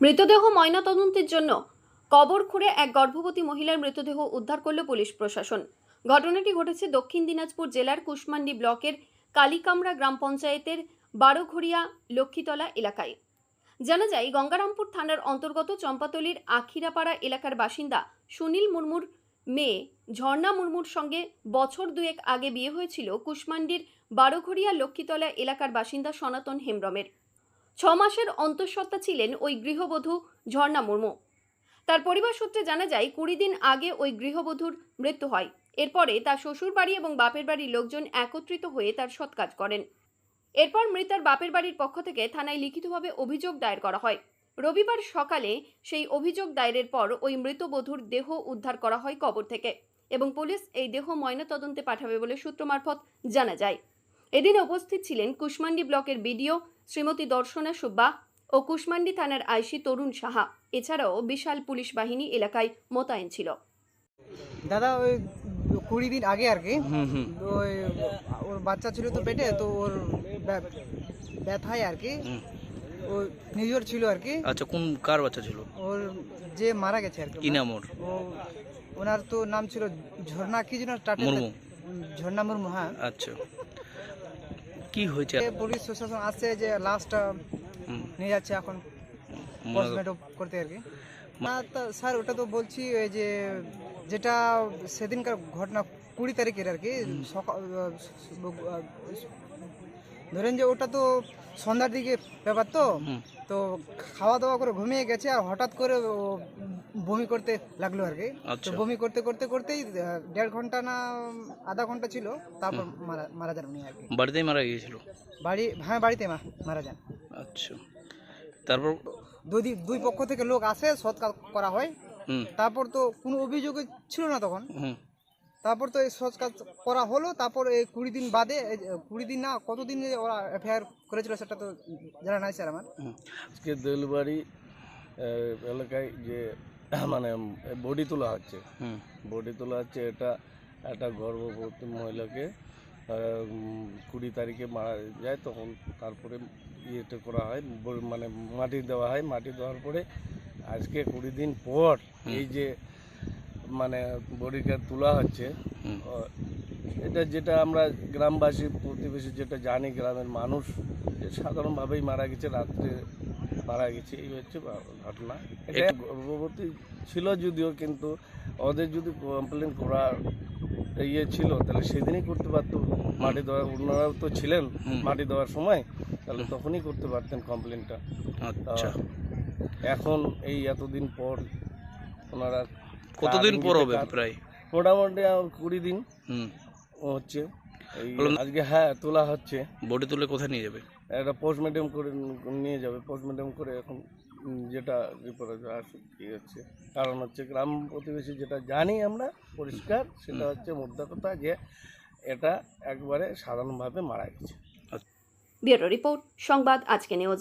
মৃতদেহ ময়নাতদন্তের জন্য কবর খুঁড়ে এক গর্ভবতী মহিলার মৃতদেহ উদ্ধার করল পুলিশ প্রশাসন। ঘটনাটি ঘটেছে দক্ষিণ দিনাজপুর জেলার কুশমান্ডি ব্লকের কালিকামরা গ্রাম পঞ্চায়েতের বারোঘড়িয়া লক্ষ্মীতলা এলাকায়। জানা যায়, গঙ্গারামপুর থানার অন্তর্গত চম্পাতলির আখিরাপাড়া এলাকার বাসিন্দা সুনীল মুর্মুর মেয়ে ঝর্ণা মুর্মুর সঙ্গে বছর দুয়েক আগে বিয়ে হয়েছিল কুশমান্ডির বারোঘড়িয়া লক্ষ্মীতলা এলাকার বাসিন্দা সনাতন হেমব্রমের। ছ মাসের অন্তঃসত্ত্বা ছিলেন ওই গৃহবধূ ঝর্ণা মুর্মু। তার পরিবার সূত্রে জানা যায়, কুড়ি দিন আগে ওই গৃহবধূর মৃত্যু হয়। এরপরে তার শ্বশুর বাড়ি এবং বাপের বাড়ির লোকজন একত্রিত হয়ে তার সৎকাজ করেন। এরপর মৃতার বাপের বাড়ির পক্ষ থেকে থানায় লিখিতভাবে অভিযোগ দায়ের করা হয়। রবিবার সকালে সেই অভিযোগ দায়েরের পর ওই মৃতবধূর দেহ উদ্ধার করা হয় কবর থেকে এবং পুলিশ এই দেহ ময়নাতদন্তে পাঠাবে বলে সূত্র মারফত জানা যায়। এদিন উপস্থিত ছিলেন কুশমান্ডি ব্লকের বিডিও শ্রীমতী দর্শনা সুব্বা ও কুশমান্ডি থানার আইসি তরুণ সাহা। এছাড়াও বিশাল পুলিশ বাহিনী এলাকায় মোতায়েন ছিল। দাদা ওই কুড়ি দিন আগে আর কি। হুম হুম। ওই ওর বাচ্চা ছিল তো পেটে তো ওর ব্যা- ব্যথায় আর কি। হুম। ও নিজের ছিল আর কি। আচ্ছা কোন কার বাচ্চা ছিল? ওর যে মারা গেছে আর কি। কি নাম ওর? ও ওনার তো নাম ছিল ঝর্ণা কি যেন ঝর্ণা মুর্মু হ্যাঁ। আচ্ছা। কি হয়েছে পুলিশ প্রশাসন আসছে যে লাস্টটা হুম, নিয়ে যাচ্ছে এখন পোস্টমর্টম করতে আর কি। না তা স্যার ওটা তো বলছি ওই যে যেটা সেদিনকার ঘটনা কুড়ি তারিখের আর কি সকাল ধরেন যে ওটা তো সন্ধ্যার দিকে ব্যাপার তো তো খাওয়া দাওয়া করে ঘুমিয়ে গেছে আর হঠাৎ করে বমি করতে লাগল আর কি। তো আচ্ছা বমি করতে করতে করতেই দেড় ঘণ্টা না আধা ঘণ্টা ছিল তারপর মারা মারা যান উনি আর কি। বাড়িতেই মারা গিয়েছিল? বাড়ি হ্যাঁ বাড়িতে মা মারা যান। আচ্ছা। তারপর? দুই দুই পক্ষ থেকে লোক আসে সৎকার করা হয়। তারপর তো কোনো অভিযোগ ছিল না তখন। তারপর তো এই সৎকার করা হলো তারপর এই কুড়ি দিন বাদে কুড়ি দিন না কতদিন ওরা এফআইআর করেছিল সেটা তো জানা নাই স্যার আমার। আজকে দেলবাড়ি এলাকায় যে মানে বডি তোলা হচ্ছে। বডি তোলা হচ্ছে এটা একটা গর্ভবতী মহিলাকে কুড়ি তারিখে মারা যায় তখন তারপরে ইয়েটা করা হয় মানে মাটি দেওয়া হয়। মাটি দেওয়ার পরে আজকে কুড়ি দিন পর এই যে মানে বডিটা তোলা হচ্ছে এটা যেটা আমরা গ্রামবাসী প্রতিবেশী যেটা জানি গ্রামের মানুষ যে সাধারণভাবেই মারা গেছে রাত্রে মারা গেছে এই হচ্ছে ঘটনা। এটা গর্ভবতী ছিল যদিও কিন্তু ওদের যদি কমপ্লেন করার ইয়ে ছিল তাহলে সেদিনই করতে পারতো। মাটি দেওয়ার ওনারাও তো ছিলেন মাটি দেওয়ার সময় তাহলে তখনই করতে পারতেন কমপ্লেনটা আচ্ছা। এখন এই এতদিন পর ওনারা কতদিন পর হবে প্রায়? মোটামুটি কুড়ি দিন। হুম। হচ্ছে। এই আজকে হ্যাঁ তোলা হচ্ছে। বডি তুলে কোথায় নিয়ে যাবে? একটা পোস্টমর্টম করে নিয়ে যাবে। পোস্টমর্টম করে এখন যেটা রিপোর্ট আসে কি হচ্ছে। কারণ হচ্ছে গ্রাম প্রতিবেশী যেটা জানি আমরা পরিষ্কার সেটা হচ্ছে মোদ্দা কথা যে এটা একবারে সাধারণভাবে মারা গেছে। ব্যুরো রিপোর্ট সংবাদ আজকে নিউজ